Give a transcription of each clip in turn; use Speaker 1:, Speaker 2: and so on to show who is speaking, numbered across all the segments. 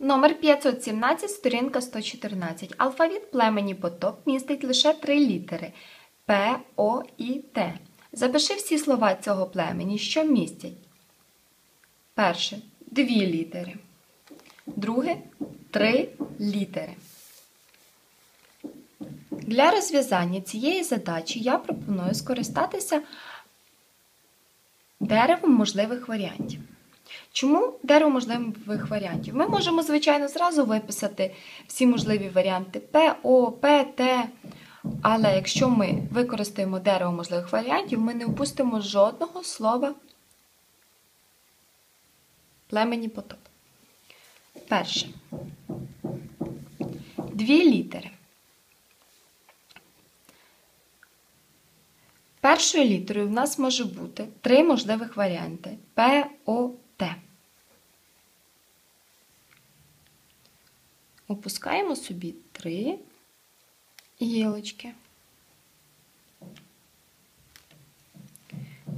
Speaker 1: Номер 517, сторінка 114. Алфавіт племені потоп містить лише три літери П, О і Т. Запиши всі слова цього племені, що містять. Перше дві літери. Друге три літери. Для розв'язання цієї задачі я пропоную скористатися деревом можливих варіантів. Чому дерево можливих варіантів? Ми можемо, звичайно, зразу виписати всі можливі варіанти П, О, П, Т. Але якщо ми використаємо дерево можливих варіантів, ми не впустимо жодного слова племені потоп. Перше. Дві літери. Першою літерою в нас може бути три можливих варіанти П, О, Т. Опускаємо собі три гілочки.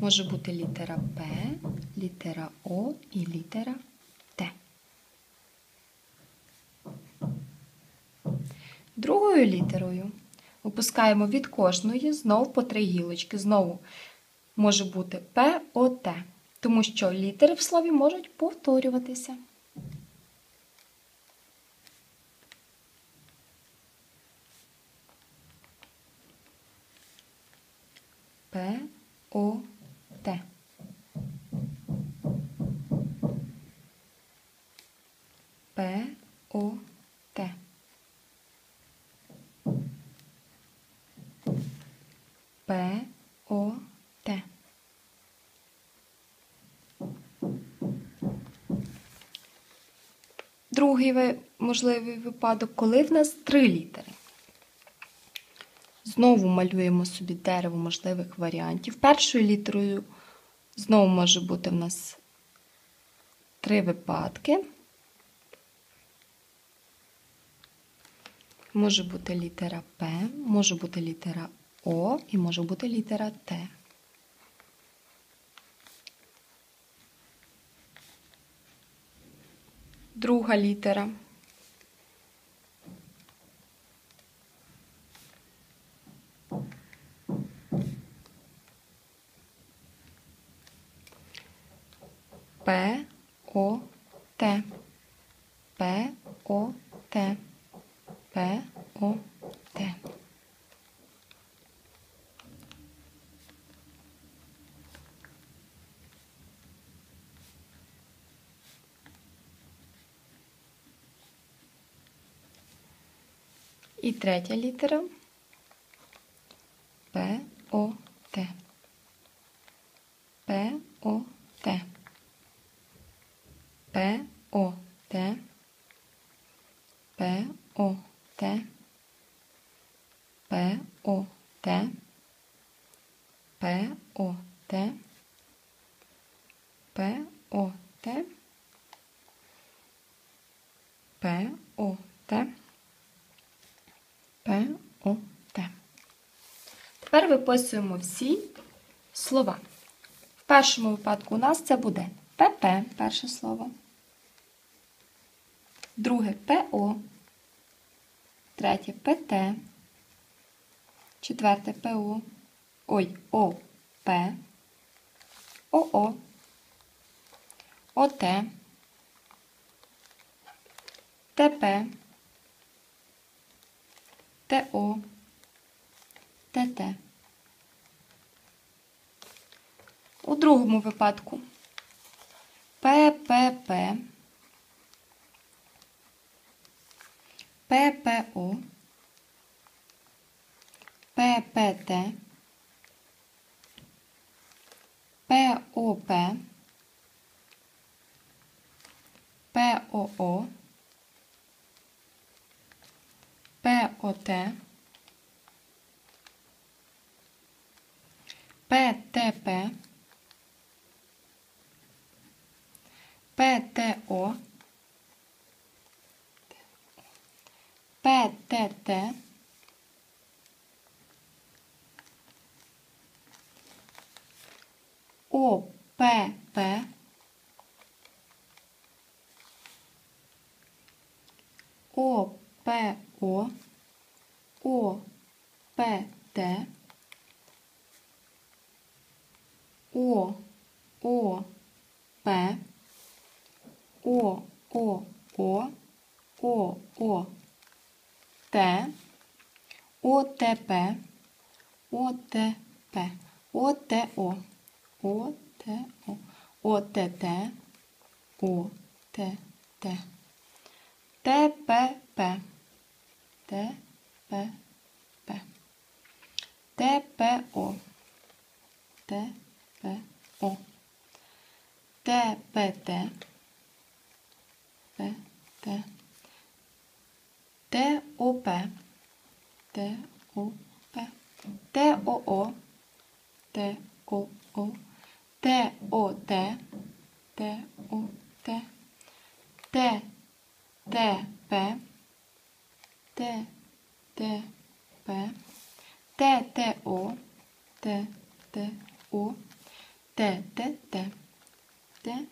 Speaker 1: Може бути літера П, літера О і літера Т. Другою літерою опускаємо від кожної знову по три гілочки. Знову може бути П, О, Т, тому що літери в слові можуть повторюватися. П, О, Т. П, О, Т. П, О, Т. Другий ви- можливий випадок, коли в нас три літери. Знову малюємо собі дерево можливих варіантів. Першою літерою знову може бути в нас три випадки. Може бути літера П, може бути літера О і може бути літера Т. Друга літера. П, О, Т. П, О, Т. П, О, Т. І третя літера П, О, Т. П, О, Т. ПОТ, ПОТ, ПОТ, ПОТ, ПОТ. Тепер виписуємо всі слова. В першому випадку у нас це буде ПП перше слово. Друге ПО, третє ПТ. Четверте ПО. Ой, ОП. ОО. ОТ. ТП. ТО. ТТ. У другому випадку ППП, ППО, ППТ, ПОП, ПОО, ПОТ, ПТП, ПТО, ПТТ, ОПП ОПО ОПТ ООП ООО ООТ ОТП ОТП ОТО П, О, О, О, О, О, Т, О, Т, П, О, Т, П, О, Т, ТТП, О, ТТО, О, ТТТ, Т,